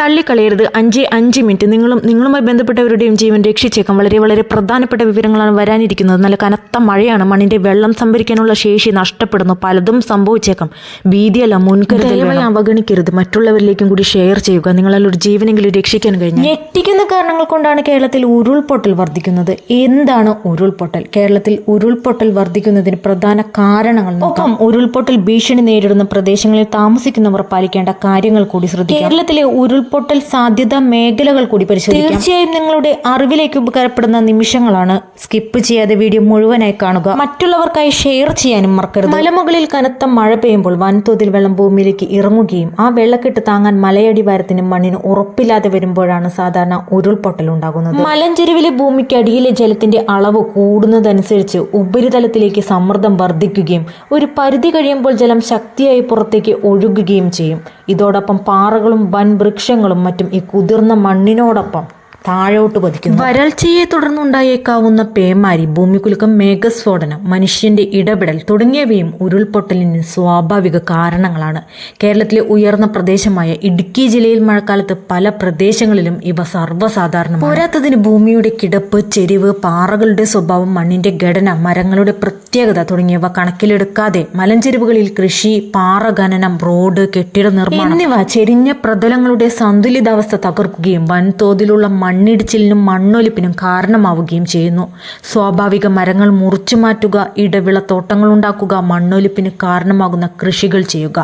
തള്ളിക്കളയരുത്. അഞ്ച് അഞ്ച് മിനിറ്റ്. നിങ്ങളും നിങ്ങളുമായി ബന്ധപ്പെട്ടവരുടെയും ജീവൻ രക്ഷിച്ചേക്കാം. വളരെ വളരെ പ്രധാനപ്പെട്ട വിവരങ്ങളാണ് വരാനിരിക്കുന്നത്. നല്ല കനത്ത മഴയാണ്. മണ്ണിന്റെ വെള്ളം സംഭരിക്കാനുള്ള ശേഷി നഷ്ടപ്പെടുന്നു. പലതും സംഭവിച്ചേക്കാം. ഭീതിയല്ല മുൻകരുതൽ അവഗണിക്കരുത്. മറ്റുള്ളവരിലേക്കും കൂടി ഷെയർ ചെയ്യുക. നിങ്ങളാൽ ഒരു ജീവനെങ്കിലും രക്ഷിക്കാൻ കഴിഞ്ഞു ഞെട്ടിക്കുന്ന കാരണങ്ങൾ കൊണ്ടാണ് കേരളത്തിൽ ഉരുൾപൊട്ടൽ വർദ്ധിക്കുന്നത്. എന്താണ് ഉരുൾപൊട്ടൽ? കേരളത്തിൽ ഉരുൾപൊട്ടൽ വർദ്ധിക്കുന്നതിന് പ്രധാന കാരണങ്ങൾ ഒപ്പം ഉരുൾപൊട്ടൽ ഭീഷണി നേരിടുന്ന പ്രദേശങ്ങളിൽ താമസിക്കുന്നവർ പാലിക്കേണ്ട കാര്യങ്ങൾ കൂടി ശ്രദ്ധിക്കുക കേരളത്തിലെ ഉരുൾപൊട്ടൽ സാധ്യത മേഖലകൾ കൂടി പരിശോധിക്കാം. തീർച്ചയായും നിങ്ങളുടെ അറിവിലേക്ക് ഉപകാരപ്പെടുന്ന നിമിഷങ്ങളാണ്. സ്കിപ്പ് ചെയ്യാതെ വീഡിയോ മുഴുവനായി കാണുക. മറ്റുള്ളവർക്കായി ഷെയർ ചെയ്യാനും മറക്കരുത്. മലമുകളിൽ കനത്ത മഴ പെയ്യുമ്പോൾ വൻതോതിൽ വെള്ളം ഭൂമിയിലേക്ക് ഇറങ്ങുകയും ആ വെള്ളക്കെട്ട് താങ്ങാൻ മലയടിവാരത്തിനും മണ്ണിന് ഉറപ്പില്ലാതെ വരുമ്പോഴാണ് സാധാരണ ഉരുൾപൊട്ടൽ ഉണ്ടാകുന്നത്. മലഞ്ചെരുവിലെ ഭൂമിക്കടിയിലെ ജലത്തിന്റെ അളവ് കൂടുന്നതനുസരിച്ച് ഉപരിതലത്തിലേക്ക് സമ്മർദ്ദം വർദ്ധിക്കുകയും ഒരു പരിധി കഴിയുമ്പോൾ ജലം ശക്തിയായി പുറത്തേക്ക് ഒഴുകുകയും ചെയ്യും. ഇതോടൊപ്പം പാറകളും വൻ വൃക്ഷങ്ങളും മറ്റും ഈ കുതിർന്ന മണ്ണിനോടൊപ്പം താഴോട്ട് പതിക്കുന്നു. വരൾച്ചയെ തുടർന്നുണ്ടായേക്കാവുന്ന പേമാരി ഭൂമികുലുക്കം മേഘസ്ഫോടനം മനുഷ്യന്റെ ഇടപെടൽ തുടങ്ങിയവയും ഉരുൾപൊട്ടലിന് സ്വാഭാവിക കാരണങ്ങളാണ്. കേരളത്തിലെ ഉയർന്ന പ്രദേശമായ ഇടുക്കി ജില്ലയിൽ മഴക്കാലത്ത് പല പ്രദേശങ്ങളിലും ഇവ സർവസാധാരണമാണ്. പോരാത്തതിന് ഭൂമിയുടെ കിടപ്പ് ചെരിവ് പാറകളുടെ സ്വഭാവം മണ്ണിന്റെ ഘടന മരങ്ങളുടെ പ്രത്യേകത തുടങ്ങിയവ കണക്കിലെടുക്കാതെ മലഞ്ചെരിവുകളിൽ കൃഷി പാറ ഖനനം റോഡ് കെട്ടിട നിർമ്മാണം എന്നിവ ചെരിഞ്ഞ പ്രതലങ്ങളുടെ സന്തുലിതാവസ്ഥ തകർക്കുകയും വൻതോതിലുള്ള മണ്ണിടിച്ചിലിനും മണ്ണൊലിപ്പിനും കാരണമാവുകയും ചെയ്യുന്നു. സ്വാഭാവിക മരങ്ങൾ മുറിച്ചു മാറ്റുക ഇടവിള തോട്ടങ്ങൾ ഉണ്ടാക്കുക മണ്ണൊലിപ്പിന് കാരണമാകുന്ന കൃഷികൾ ചെയ്യുക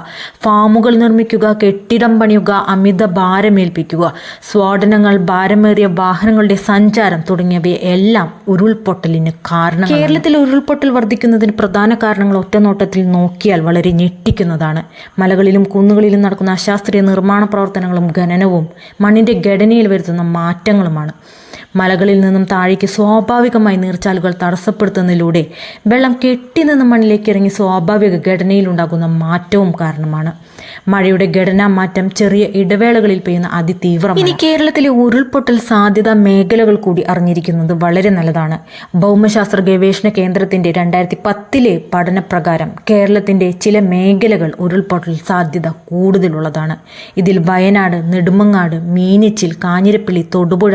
ഫാമുകൾ നിർമ്മിക്കുക കെട്ടിടം പണിയുക അമിത ഭാരമേൽപ്പിക്കുക സ്വാടനങ്ങൾ ഭാരമേറിയ വാഹനങ്ങളുടെ സഞ്ചാരം തുടങ്ങിയവയെ എല്ലാം ഉരുൾപൊട്ടലിന് കാരണം കേരളത്തിൽ ഉരുൾപൊട്ടൽ വർദ്ധിക്കുന്നതിന് പ്രധാന കാരണങ്ങൾ ഒറ്റനോട്ടത്തിൽ നോക്കിയാൽ വളരെ ഞെട്ടിക്കുന്നതാണ്. മലകളിലും കുന്നുകളിലും നടക്കുന്ന അശാസ്ത്രീയ നിർമ്മാണ പ്രവർത്തനങ്ങളും ഖനനവും മണ്ണിന്റെ ഘടനയിൽ വരുത്തുന്ന മാറ്റങ്ങളുമാണ് മലകളിൽ നിന്നും താഴേക്ക് സ്വാഭാവികമായി നീർച്ചാലുകൾ തടസ്സപ്പെടുത്തുന്നതിലൂടെ വെള്ളം കെട്ടി നിന്ന് മണ്ണിലേക്ക് ഇറങ്ങി സ്വാഭാവിക ഘടനയിലുണ്ടാകുന്ന മാറ്റവും കാരണമാണ്. മഴയുടെ ഘടനാ മാറ്റം ചെറിയ ഇടവേളകളിൽ പെയ്യുന്ന അതിതീവ്രം ഇനി കേരളത്തിലെ ഉരുൾപൊട്ടൽ സാധ്യത മേഖലകൾ കൂടി അറിഞ്ഞിരിക്കുന്നത് വളരെ നല്ലതാണ്. ഭൗമശാസ്ത്ര ഗവേഷണ കേന്ദ്രത്തിന്റെ രണ്ടായിരത്തി പത്തിലെ പഠനപ്രകാരം കേരളത്തിന്റെ ചില മേഖലകൾ ഉരുൾപൊട്ടൽ സാധ്യത കൂടുതലുള്ളതാണ്. ഇതിൽ വയനാട് നെടുമങ്ങാട് മീനച്ചിൽ കാഞ്ഞിരപ്പള്ളി തൊടുപുഴ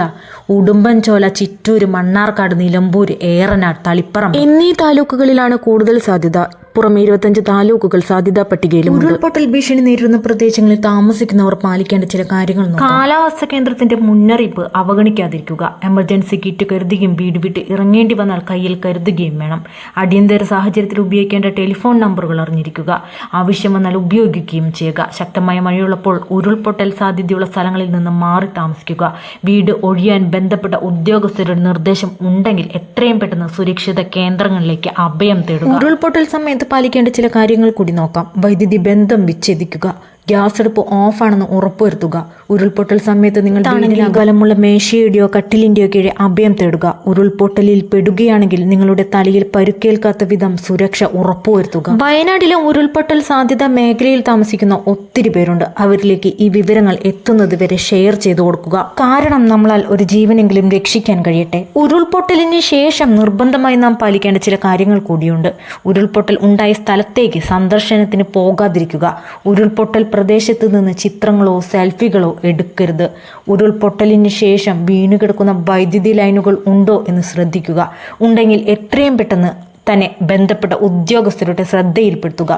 ഉടുമ്പൻചോല ചിറ്റൂർ മണ്ണാർക്കാട് നിലമ്പൂർ ഏറനാട് തളിപ്പറം എന്നീ താലൂക്കുകളിലാണ് കൂടുതൽ സാധ്യത. പുറമെ ഇരുപത്തഞ്ച് താലൂക്കുകൾ സാധ്യതാ പട്ടികയിലും ഉരുൾപൊട്ടൽ ഭീഷണി നേരിടുന്ന പ്രദേശങ്ങളിൽ താമസിക്കുന്നവർ പാലിക്കേണ്ട ചില കാര്യങ്ങൾ കാലാവസ്ഥ കേന്ദ്രത്തിന്റെ മുന്നറിയിപ്പ് അവഗണിക്കാതിരിക്കുക. എമർജൻസി കിറ്റ് കരുതുകയും വീട് വിട്ട് ഇറങ്ങേണ്ടി വന്നാൽ കയ്യിൽ കരുതുകയും വേണം. അടിയന്തര സാഹചര്യത്തിൽ ഉപയോഗിക്കേണ്ട ടെലിഫോൺ നമ്പറുകൾ അറിഞ്ഞിരിക്കുക. ആവശ്യം വന്നാൽ ഉപയോഗിക്കുകയും ചെയ്യുക. ശക്തമായ മഴയുള്ളപ്പോൾ ഉരുൾപൊട്ടൽ സാധ്യതയുള്ള സ്ഥലങ്ങളിൽ നിന്ന് മാറി താമസിക്കുക. വീട് ഒഴിയാൻ ബന്ധപ്പെട്ട ഉദ്യോഗസ്ഥരുടെ നിർദ്ദേശം ഉണ്ടെങ്കിൽ എത്രയും പെട്ടെന്ന് സുരക്ഷിത കേന്ദ്രങ്ങളിലേക്ക് അഭയം തേടുക. ഉരുൾപൊട്ടൽ സമയത്ത് പാലിക്കേണ്ട ചില കാര്യങ്ങൾ കൂടി നോക്കാം. വൈദ്യുതി ബന്ധം വിച്ഛേദിക്കുക. ഗ്യാസ് അടുപ്പ് ഓഫാണെന്ന് ഉറപ്പുവരുത്തുക. ഉരുൾപൊട്ടൽ സമയത്ത് നിങ്ങൾ അകലമുള്ള മേശയുടെയോ കട്ടിലിന്റെയോ കീഴെ അഭയം തേടുക. ഉരുൾപൊട്ടലിൽ പെടുകയാണെങ്കിൽ നിങ്ങളുടെ തലയിൽ പരുക്കേൽക്കാത്ത വിധം സുരക്ഷ ഉറപ്പുവരുത്തുക. വയനാട്ടിലെ ഉരുൾപൊട്ടൽ സാധ്യത മേഖലയിൽ താമസിക്കുന്ന ഒത്തിരി പേരുണ്ട്. അവരിലേക്ക് ഈ വിവരങ്ങൾ എത്തുന്നത് വരെ ഷെയർ ചെയ്തു കൊടുക്കുക. കാരണം നമ്മളാൽ ഒരു ജീവനെങ്കിലും രക്ഷിക്കാൻ കഴിയട്ടെ. ഉരുൾപൊട്ടലിന് ശേഷം നിർബന്ധമായി നാം പാലിക്കേണ്ട ചില കാര്യങ്ങൾ കൂടിയുണ്ട്. ഉരുൾപൊട്ടൽ ഉണ്ടായ സ്ഥലത്തേക്ക് സന്ദർശനത്തിന് പോകാതിരിക്കുക. ഉരുൾപൊട്ടൽ പ്രദേശത്ത് നിന്ന് ചിത്രങ്ങളോ സെൽഫികളോ എടുക്കരുത്. ഉരുൾപൊട്ടലിന് ശേഷം വീണു കിടക്കുന്ന വൈദ്യുതി ലൈനുകൾ ഉണ്ടോ എന്ന് ശ്രദ്ധിക്കുക. ഉണ്ടെങ്കിൽ എത്രയും പെട്ടെന്ന് തന്നെ ബന്ധപ്പെട്ട ഉദ്യോഗസ്ഥരുടെ ശ്രദ്ധയിൽപ്പെടുത്തുക.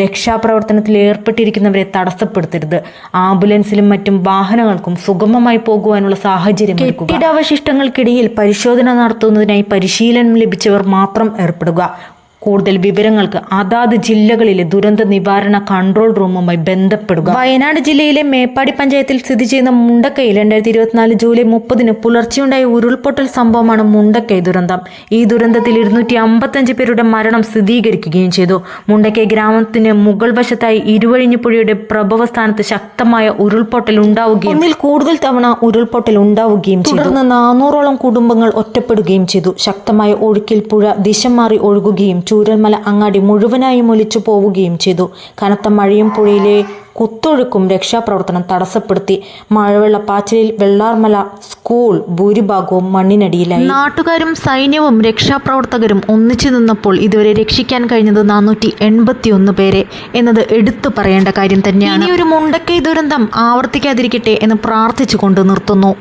രക്ഷാപ്രവർത്തനത്തിൽ ഏർപ്പെട്ടിരിക്കുന്നവരെ തടസ്സപ്പെടുത്തരുത്. ആംബുലൻസിലും മറ്റും വാഹനങ്ങൾക്കും സുഗമമായി പോകുവാനുള്ള സാഹചര്യം കെട്ടിടാവശിഷ്ടങ്ങൾക്കിടയിൽ പരിശോധന നടത്തുന്നതിനായി പരിശീലനം ലഭിച്ചവർ മാത്രം ഏർപ്പെടുക. കൂടുതൽ വിവരങ്ങൾക്ക് അതാത് ജില്ലകളിലെ ദുരന്ത നിവാരണ കൺട്രോൾ റൂമുമായി ബന്ധപ്പെടുക. വയനാട് ജില്ലയിലെ മേപ്പാടി പഞ്ചായത്തിൽ സ്ഥിതി ചെയ്യുന്ന മുണ്ടക്കൈ രണ്ടായിരത്തി ഇരുപത്തിനാല് ജൂലൈ മുപ്പതിന് പുലർച്ചെയുണ്ടായ ഉരുൾപൊട്ടൽ സംഭവമാണ് മുണ്ടക്കൈ ദുരന്തം. ഈ ദുരന്തത്തിൽ ഇരുന്നൂറ്റി അമ്പത്തഞ്ച് പേരുടെ മരണം സ്ഥിരീകരിക്കുകയും ചെയ്തു. മുണ്ടക്കൈ ഗ്രാമത്തിന് മുകൾ വശത്തായി ഇരുവഴിഞ്ഞുപുഴയുടെ പ്രഭവസ്ഥാനത്ത് ശക്തമായ ഉരുൾപൊട്ടൽ ഉണ്ടാവുകയും ഒന്നിൽ കൂടുതൽ തവണ ഉരുൾപൊട്ടൽ ഉണ്ടാവുകയും ചെയ്തു. തുടർന്ന് നാനൂറോളം കുടുംബങ്ങൾ ഒറ്റപ്പെടുകയും ചെയ്തു. ശക്തമായ ഒഴുക്കിൽ പുഴ ദിശ മാറി ഒഴുകുകയും ചൂരൽമല അങ്ങാടി മുഴുവനായും ഒലിച്ചു പോവുകയും ചെയ്തു. കനത്ത മഴയും പുഴയിലെ കുത്തൊഴുക്കും രക്ഷാപ്രവർത്തനം തടസ്സപ്പെടുത്തി. മഴവെള്ളപ്പാച്ചിലിൽ വെള്ളാർമല സ്കൂൾ ഭൂരിഭാഗവും മണ്ണിനടിയിലായി. നാട്ടുകാരും സൈന്യവും രക്ഷാപ്രവർത്തകരും ഒന്നിച്ചു നിന്നപ്പോൾ ഇതുവരെ രക്ഷിക്കാൻ കഴിഞ്ഞത് നാനൂറ്റി എൺപത്തിയൊന്ന് പേരെ എന്നത് എടുത്തു പറയേണ്ട കാര്യം തന്നെയാണ്. ഇനി ഒരു മുണ്ടക്കൈ ദുരന്തം ആവർത്തിക്കാതിരിക്കട്ടെ എന്ന് പ്രാർത്ഥിച്ചുകൊണ്ട് നിർത്തുന്നു.